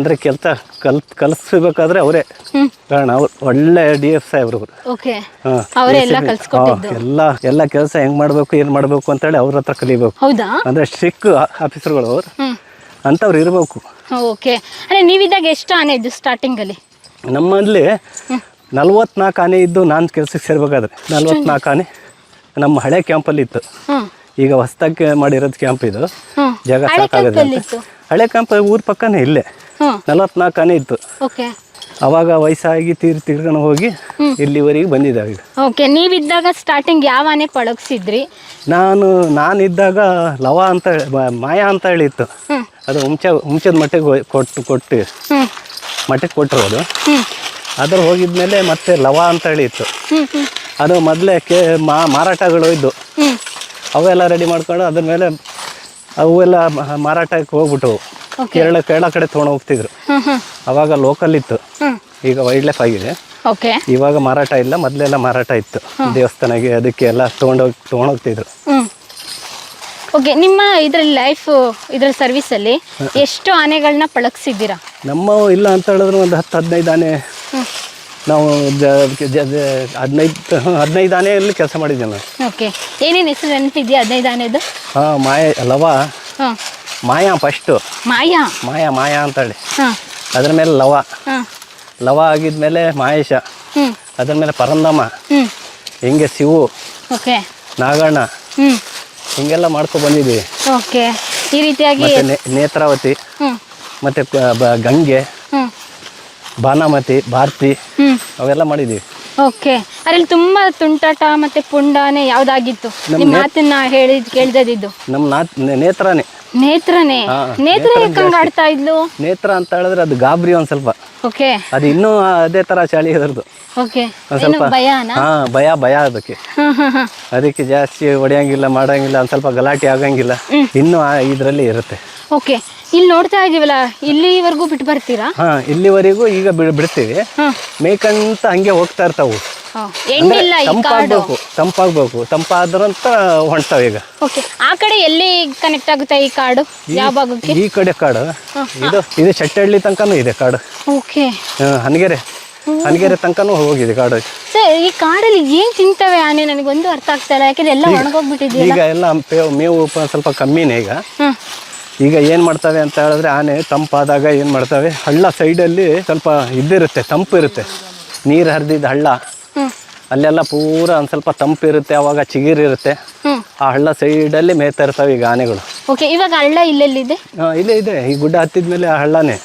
ಅಂದರೆ ಕೆಲಸ ಕಲ್ ಕಲಿಸ್ಬೇಕಾದ್ರೆ ಅವರೇ. ಕಾರಣ ಅವ್ರು ಒಳ್ಳೆ ಡಿ ಎಫ್ ಸಾಹೇಬ್ರು ಅವರು. ಎಲ್ಲ ಎಲ್ಲ ಎಲ್ಲ ಕೆಲಸ ಹೆಂಗ್ ಮಾಡಬೇಕು ಏನು ಮಾಡಬೇಕು ಅಂತೇಳಿ ಅವ್ರ ಹತ್ರ ಕಲಿಬೇಕು. ಹೌದಾ? ಅಂದರೆ ಸ್ಟ್ರಿಕ್ ಆಫೀಸರ್ಗಳು ಅವ್ರು. ಅಂತವ್ರು ಅಂಥವ್ರು ಇರಬೇಕು. ಓಕೆ. ಅಂದ್ರೆ ನೀವಿದ್ದಾಗ ಎಷ್ಟು ಆನೆ ಇದ್ದು ಸ್ಟಾರ್ಟಿಂಗ್ ಅಲ್ಲಿ? ನಮ್ಮಲ್ಲಿ ನಲ್ವತ್ನಾಲ್ಕು ಆನೆ ಇದ್ದು ನಾನು ಕೆಲ್ಸಕ್ಕೆ ಸೇರ್ಬೇಕಾದ್ರೆ. ನಲ್ವತ್ನಾಲ್ಕು ಆನೆ ನಮ್ಮ ಹಳೆ ಕ್ಯಾಂಪಲ್ಲಿ ಇತ್ತು. ಈಗ ಹೊಸ್ದಾಗಿ ಮಾಡಿರೋದು ಕ್ಯಾಂಪ್ ಇದು. ಜಾಗ ಹಳೆ ಸಾಕಾಗದೆ ಕ್ಯಾಂಪಲ್ಲಿ ಇತ್ತು ಹಳೆ ಕ್ಯಾಂಪ್ ಊರ ಪಕ್ಕನೇ ಇಲ್ಲೇ. ನಲವತ್ನಾಲ್ಕನೇ ನಲವತ್ನಾಲ್ಕು ಆನೆ ಇತ್ತು ಅವಾಗ ವಯಸ್ಸಾಗಿ ತೀರ್ ತಿರ್ಕೊಂಡು ಹೋಗಿ ಇಲ್ಲಿವರೆಗೆ ಬಂದಿದ್ದಾವೆ ಓಕೆ ನೀವಿದ್ದಾಗ ಸ್ಟಾರ್ಟಿಂಗ್ ಯಾವ ಆನೆ ಪಳಗಿಸಿದ್ರಿ? ನಾನು ನಾನಿದ್ದಾಗ ಲವ ಅಂತ ಮಾಯಾ ಅಂತ ಹೇಳಿತ್ತು. ಅದು ಹುಂಚ ಹುಂಚದ ಮಟ್ಟಿಗೆ ಕೊಟ್ಟು ಕೊಟ್ಟು ಮಠಕ್ಕೆ ಮಟ್ಟಿಗೆ ಕೊಟ್ಟಿರೋದು. ಅದ್ರ ಹೋಗಿದ್ಮೇಲೆ ಮತ್ತೆ ಲವ ಅಂತ ಹೇಳಿ ಇತ್ತು ಹ್ಮ್ ಹ್ಮ್. ಅದು ಮೊದಲೇ ಕೇ ಮಾರಾಟಗಳು ಇದ್ದು. ಅವೆಲ್ಲ ರೆಡಿ ಮಾಡ್ಕೊಂಡು ಅದ್ರ ಮೇಲೆ ಅವೆಲ್ಲ ಎಲ್ಲ ಮಾರಾಟಕ್ಕೆ ಹೋಗ್ಬಿಟ್ಟು ಕೇರಳ ಕೇರಳ ಕಡೆ ತೊಗೊಂಡು ಹೋಗ್ತಿದ್ರು. ಅವಾಗ ಲೋಕಲ್ ಇತ್ತು. ಈಗ ವೈಲ್ಡ್ ಲೈಫ್ ಆಗಿದೆ. ಓಕೆ ಇವಾಗ ಮಾರಾಟ ಇಲ್ಲ ಮೊದಲೆಲ್ಲ ಮಾರಾಟ ಇತ್ತು. ದೇವಸ್ಥಾನಕ್ಕೆ ಅದಕ್ಕೆ ಎಲ್ಲ ತೊಗೊಂಡೋಗಿ ತೊಗೊಂಡೋಗ್ತಿದ್ರು ಓಕೆ ನಿಮ್ಮ ಇದ್ರಲ್ಲಿ ಲೈಫ್ ಇದ್ರ ಸರ್ವಿಸಲ್ಲಿ ಎಷ್ಟು ಆನೆಗಳನ್ನ ಪಳಗಿಸಿದ್ದೀರಾ? ನಮ್ಮ ಇಲ್ಲ ಅಂತ ಹೇಳಿದ್ರೆ ಒಂದು ಹತ್ತು ಹದಿನೈದು ಆನೆ. ನಾವು ಹದಿನೈದು ಹದಿನೈದು ಆನೆ ಆನೆಯಲ್ಲಿ ಕೆಲಸ ಮಾಡಿದ್ದೆ ನಾನು ಓಕೆ. ಏನೇನು ಹೆಸರು ನೆನಪಿದೆಯಾ ಹದಿನೈದು ಆನೆದು ಹಾಂ ಮಾಯ ಲವ. ಹಾಂ. ಮಾಯಾ ಫಸ್ಟು ಮಾಯಾ? ಮಾಯಾ ಮಾಯಾ ಅಂತೇಳಿ. ಹಾಂ. ಅದ್ರ ಮೇಲೆ ಲವ. ಹಾಂ. ಲವ ಆಗಿದ್ಮೇಲೆ ಮಹೇಶ. ಹ್ಞೂ ಅದ್ರ ಮೇಲೆ ಪರಂದಮ್ಮ ಹಿಂಗೆ ಶಿವು. ಓಕೆ. ನಾಗಣ್ಣ. ಹಿಂಗೆಲ್ಲ ಮಾಡ್ಕೊಂಡು ಬಂದಿದ್ದೀವಿ ಓಕೆ. ಈ ರೀತಿಯಾಗಿ ನೇತ್ರಾವತಿ. ಮತ್ತು ಗಂಗೆ. ಬಾನಾಮತಿ ಭಾರತಿ. ಅವೆಲ್ಲ ಮಾಡಿದೀವಿ ಓಕೆ. ಅದ್ರಲ್ಲಿ ತುಂಬಾ ತುಂಟಾಟ ಮತ್ತೆ ಪುಂಡಾನೆ ಯಾವುದಾಗಿತ್ತು? ನಮ್ಮ ಮಾತನ್ನ ಹೇಳಿ ಕೇಳ್ದದಿದ್ದು ನಮ್ಮ ನಾತ್ ನೇತ್ರನೇ. ನೇತ್ರಾನೇ? ನೇತ್ರ ಯಾಕಂಗ್ ಆಡ್ತಾ ಇದ್ಲು? ನೇತ್ರ ಅಂತ ಹೇಳಿದ್ರೆ ಅದು ಗಾಬರಿ ಒಂದ್ ಸ್ವಲ್ಪ. ಓಕೆ. ಅದು ಇನ್ನೂ ಅದೇ ತರ ಚಳಿ ಅದರದ್ದು. ಓಕೆ. ಒಂದು ಸ್ವಲ್ಪ ಹಾ ಹಾಂ ಭಯ ಭಯ ಅದಕ್ಕೆ. ಅದಕ್ಕೆ ಜಾಸ್ತಿ ಹೊಡೆಯಂಗಿಲ್ಲ ಮಾಡಂಗಿಲ್ಲ ಒಂದ್ ಸ್ವಲ್ಪ ಗಲಾಟೆ ಆಗಂಗಿಲ್ಲ. ಇನ್ನು ಇದರಲ್ಲಿ ಇರುತ್ತೆ. ಓಕೆ ಇಲ್ಲಿ ನೋಡ್ತಾ ಇದೀವಲ್ಲ ಇಲ್ಲಿವರೆಗೂ ಬಿಟ್ಟು ಬರ್ತೀರಾ? ಹಾ ಇಲ್ಲಿವರೆಗೂ ಈಗ ಬಿಡ್ ಬಿಡ್ತೀವಿ. ಮೇಕಂತ ಹಂಗೆ ಹೋಗ್ತಾ ಇರ್ತಾವು. ಎಂಡಿಲ್ಲ ಈ ಕಾಡು? ತಂಪಾಗಬೇಕು ತಂಪಾಗಬೇಕು ತಂಪಾದ್ರಂತ ಹೊಂಟಾವ ಈಗ. ಓಕೆ ಆ ಕಡೆ ಎಲ್ಲಿ ಕನೆಕ್ಟ್ ಆಗುತ್ತೆ ಈ ಕಾಡು? ಯಾವ ಭಾಗಕ್ಕೆ? ಈ ಕಡೆ ಕಾಡು. ಇದು ಇದು ಚಟ್ಟಹಳ್ಳಿ ತನಕನೂ ಇದೆ ಕಾಡು. ಓಕೆ. ಹಾ, ಹನಗೆರೆ. ಹನಗೆರೆ ತನಕನೂ ಹೋಗಿದೆ ಕಾಡು. ಸರ್ ಈ ಕಾಡಲ್ಲಿ ಏನ್ ತಿಂತವೆ ಆನೆ? ನನಗೊಂದು ಅರ್ಥ ಆಗ್ತಾ ಇಲ್ಲ. ಯಾಕಂದ್ರೆ ಎಲ್ಲ ಒಣಗೋಗ್ಬಿಟ್ಟಿದೆಯಲ್ಲ? ಈಗ ಎಲ್ಲ ಮೇವು ಪ- ಸ್ವಲ್ಪ ಕಮ್ಮಿನೇ ಈಗ. ಹ್ಮ್ ಈಗ ಏನು ಮಾಡ್ತವೆ ಅಂತ ಹೇಳಿದ್ರೆ ಆನೆ ತಂಪಾದಾಗ ಏನು ಮಾಡ್ತವೆ? ಹಳ್ಳ ಸೈಡಲ್ಲಿ ಸ್ವಲ್ಪ ಇದ್ದಿರುತ್ತೆ ತಂಪು ಇರುತ್ತೆ. ನೀರು ಹರಿದಿದ್ದ ಹಳ್ಳ. ಅಲ್ಲೆಲ್ಲ ಪೂರ ಒಂದು ಸ್ವಲ್ಪ ತಂಪು ಇರುತ್ತೆ ಅವಾಗ ಚಿಗಿರಿರುತ್ತೆ ಆ ಹಳ್ಳ ಸೈಡಲ್ಲಿ ಮೇಯ್ತಾ ಇರ್ತವೆ ಈಗ ಆನೆಗಳು. ಓಕೆ ಇವಾಗ ಹಳ್ಳ ಇಲ್ಲೆಲ್ಲಿದೆ? ಆ, ಇಲ್ಲೇ ಇದೆ. ಈ ಗುಡ್ಡ ಹತ್ತಿದ ಮೇಲೆ ಆ ಹಳ್ಳನೇ.